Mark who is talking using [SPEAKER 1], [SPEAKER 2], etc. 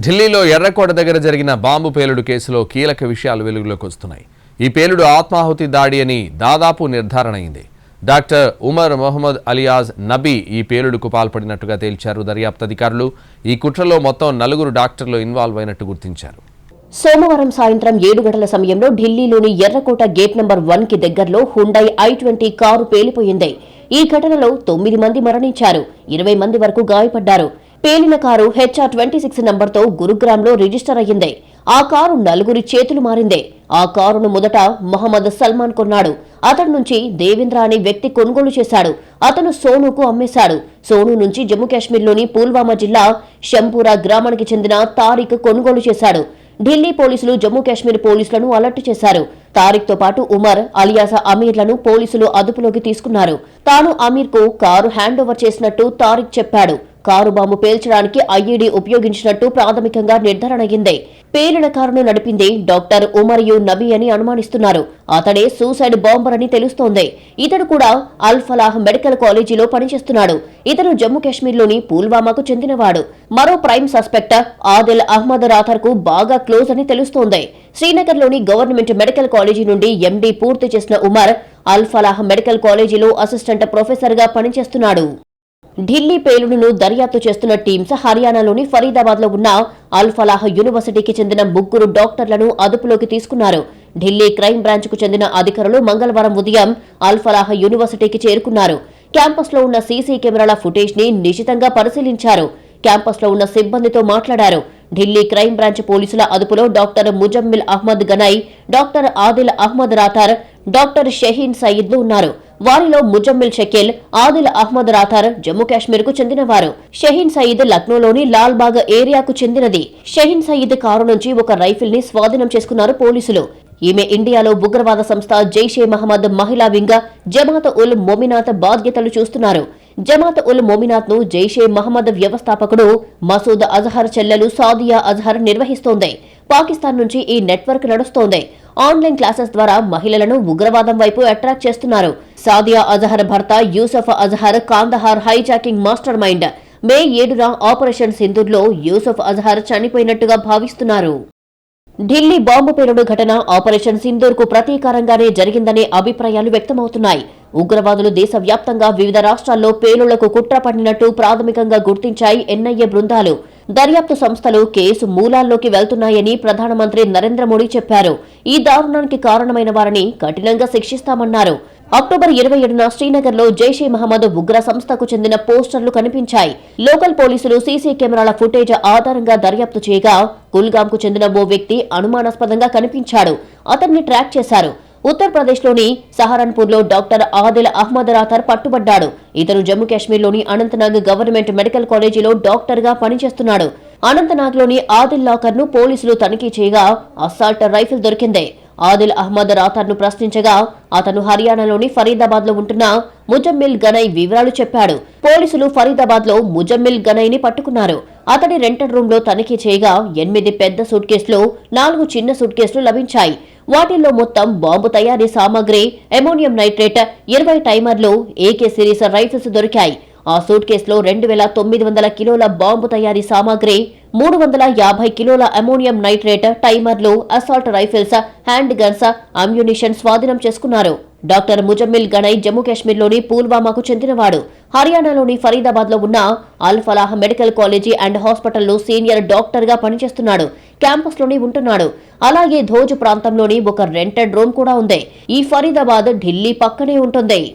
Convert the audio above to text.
[SPEAKER 1] ఢిల్లీలో ఎర్రకోట దగ్గర జరిగిన బాంబు పేలుడు కేసులో కీలక విషయాలు వెలుగులోకి వస్తున్నాయి. ఈ పేలుడు ఆత్మాహుతి దాడి అని దాదాపు నిర్ధారణ అయింది డాక్టర్ ఉమర్ మొహమ్మద్ అలియాజ్ నబీ ఈ పేలుడుకు పాల్పడినట్టుగా తేల్చారు దర్యాప్తు అధికారులు. ఈ కుట్రలో మొత్తం నలుగురు డాక్టర్లు ఇన్వాల్వ్ అయినట్టు గుర్తించారు.
[SPEAKER 2] సోమవారం సాయంత్రం ఏడు గంటల సమయంలో ఢిల్లీలోని ఎర్రకోట గేట్ నంబర్ వన్కి దగ్గరలో హుండై ఐ ట్వంటీ కారు పేలిపోయింది. ఈ ఘటనలో తొమ్మిది మంది మరణించారు. ఇరవై మంది వరకు గాయపడ్డారు. పేలిన కారు హెచ్ఆర్ ట్వంటీ సిక్స్ నంబర్తో గురుగ్రామ్లో రిజిస్టర్ అయ్యింది. ఆ కారు నలుగురి చేతులు మారింది. ఆ కారును మొదట మహమ్మద్ సల్మాన్ కొన్నాడు. అతడి నుంచి దేవేంద్ర అనే వ్యక్తి కొనుగోలు చేశాడు. అతను సోనుకు అమ్మేశాడు. సోను నుంచి జమ్మూ కాశ్మీర్లోని పుల్వామా జిల్లా షంపూరా గ్రామానికి చెందిన తారిక్ కొనుగోలు చేశాడు. ఢిల్లీ పోలీసులు జమ్మూ కాశ్మీర్ పోలీసులను అలర్ట్ చేశారు. తారిక్తో పాటు ఉమర్ అలియాసా అమీర్లను పోలీసులు అదుపులోకి తీసుకున్నారు. తాను అమీర్కు కారు హ్యాండ్ ఓవర్ చేసినట్టు తారిక్ చెప్పాడు. కారు బాంబు పేల్చడానికి ఐఈడీ ఉపయోగించినట్టు ప్రాథమికంగా నిర్ధారణ అయింది పేలిన కారును నడిపింది డాక్టర్ ఉమరియు నబీ అని అనుమానిస్తున్నారు. అతడే సూసైడ్ బాంబర్ అని తెలుస్తోంది. ఇతడు కూడా అల్ ఫలాహ్ మెడికల్ కాలేజీలో పనిచేస్తున్నాడు. ఇతను జమ్మూ కాశ్మీర్లోని పుల్వామాకు చెందినవాడు. మరో ప్రైమ్ సస్పెక్ట్ ఆదిల్ అహ్మద్ రాథర్కు బాగా క్లోజ్ అని తెలుస్తోంది. శ్రీనగర్లోని గవర్నమెంట్ మెడికల్ కాలేజీ నుండి ఎండీ పూర్తి చేసిన ఉమర్ అల్ ఫలాహ్ మెడికల్ కాలేజీలో అసిస్టెంట్ ప్రొఫెసర్గా పనిచేస్తున్నాడు. ఢిల్లీ పేలుడును దర్యాప్తు చేస్తున్న టీమ్స్ హర్యానాలోని ఫరీదాబాద్లో ఉన్న అల్ఫలాహ్ యూనివర్సిటీకి చెందిన ముగ్గురు డాక్టర్లను అదుపులోకి తీసుకున్నారు. ఢిల్లీ క్రైమ్ బ్రాంచ్కు చెందిన అధికారులు మంగళవారం ఉదయం అల్ఫలాహ యూనివర్సిటీకి చేరుకున్నారు. క్యాంపస్లో ఉన్న సీసీ కెమెరాల ఫుటేజ్ని నిశితంగా పరిశీలించారు. క్యాంపస్లో ఉన్న సిబ్బందితో మాట్లాడారు. ఢిల్లీ క్రైమ్ బ్రాంచ్ పోలీసుల అదుపులో doctor Muzammil Ahmad Ganai doctor Adil Ahmad Rather doctor Shaheen సయీద్లు ఉన్నారు. వారిలో ముజమ్మిల్ షకీల్ ఆదిల్ అహ్మద్ రాథార్ జమ్మూ కాశ్మీర్కు చెందినవారు. షహీన్ సయీద్ లక్నోలోని లాల్బాగ్ ఏరియాకు చెందినది. షహీన్ సయీద్ కారు నుంచి ఒక రైఫిల్ని స్వాధీనం చేసుకున్నారు పోలీసులు. ఈమె ఇండియాలో ఉగ్రవాద సంస్థ జైషే మహమ్మద్ మహిళా వింగ జమాత్ ఉల్ మొమినాత్ బాధ్యతలు చూస్తున్నారు. జమాత్ ఉల్ మొమినాత్ను జైషే మహమ్మద్ వ్యవస్థాపకుడు మసూద్ అజహర్ చెల్లెలు సాదియా అజహర్ నిర్వహిస్తోంది. పాకిస్తాన్ నుంచి ఈ నెట్వర్క్ నడుస్తోంది. ఆన్లైన్ క్లాసెస్ ద్వారా మహిళలను ఉగ్రవాదం వైపు అట్రాక్ట్ చేస్తున్నారు. సాదియా అజహర్ భర్త Yusuf Azhar Kandahar hijacking mastermind. May ఏడున ఆపరేషన్ సింధూర్లో యూసఫ్ అజహర్ చనిపోయినట్టుగా భావిస్తున్నారు. ఢిల్లీ బాంబు పేలుడు ఘటన ఆపరేషన్ సింధూర్కు ప్రతీకారంగానే జరిగిందనే అభిప్రాయాలు వ్యక్తమవుతున్నాయి. ఉగ్రవాదులు దేశవ్యాప్తంగా వివిధ రాష్ట్రాల్లో పేలుళ్ళకు కుట్ర పడినట్టు ప్రాథమికంగా గుర్తించాయి ఎన్ఐఏ బృందాలు. దర్యాప్తు సంస్థలు కేసు మూలాల్లోకి వెళ్తున్నాయని ప్రధానమంత్రి నరేంద్ర మోడీ చెప్పారు. ఈ దారుణానికి కారణమైన వారిని కఠినంగా శిక్షిస్తామన్నారు. అక్టోబర్ ఇరవై ఏడున శ్రీనగర్లో జైషే మహమ్మద్ ఉగ్ర సంస్థకు చెందిన పోస్టర్లు కనిపించాయి. లోకల్ పోలీసులు సీసీ కెమెరాల ఫుటేజ్ ఆధారంగా దర్యాప్తు చేయగా కుల్గాంకు చెందిన ఓ వ్యక్తి అనుమానాస్పదంగా కనిపించాడు. అతన్ని ట్రాక్ చేశారు. ఉత్తరప్రదేశ్లోని సహరన్పూర్లో డాక్టర్ ఆదిల్ అహ్మద్ రాథర్ పట్టుబడ్డాడు. ఇతను జమ్మూ కాశ్మీర్లోని అనంతనాగ్ గవర్నమెంట్ మెడికల్ కాలేజీలో డాక్టర్గా పనిచేస్తున్నాడు. అనంతనాగ్లోని ఆదిల్ లాకర్ను పోలీసులు తనిఖీ చేయగా అసాల్ట్ రైఫిల్ దొరికింది. ఆదిల్ అహ్మద్ రాథర్ను ప్రశ్నించగా అతను హర్యానాలోని ఫరీదాబాద్లో ఉంటున్న ముజమ్మిల్ గనై వివరాలు చెప్పాడు. పోలీసులు ఫరీదాబాద్లో ముజమ్మిల్ గనైని పట్టుకున్నారు. అతడి రెంటెడ్ రూమ్లో తనిఖీ చేయగా ఎనిమిది పెద్ద సూట్ కేసులు నాలుగు చిన్న సూట్ కేసులు లభించాయి. వాటిల్లో మొత్తం బాంబు తయారీ సామాగ్రి అమోనియం నైట్రేట్ ఇరవై టైమర్లు ఏకే సిరీస్ రైఫిల్స్ దొరికాయి. ఆ సూట్ కేసులో రెండు వేల తొమ్మిది వందల కిలోల బాంబు తయారీ సామాగ్రి మూడు వందల యాభై కిలోల ammonium nitrate టైమర్లు assault rifles hand guns ammunition స్వాధీనం చేసుకున్నారు. డాక్టర్ ముజమ్మిల్ గణయ్ జమ్మూ కాశ్మీర్లోని పుల్వామాకు చెందినవాడు. హర్యానాలోని ఫరీదాబాద్లో ఉన్న Al Falah medical college and హాస్పిటల్లో సీనియర్ డాక్టర్గా పనిచేస్తున్నాడు. క్యాంపస్లోనే ఉంటున్నాడు. అలాగే ధోజ్ ప్రాంతంలోని ఒక రెంటెడ్ రూమ్ కూడా ఉంది. ఈ ఫరీదాబాద్ ఢిల్లీ పక్కనే ఉంటుంది.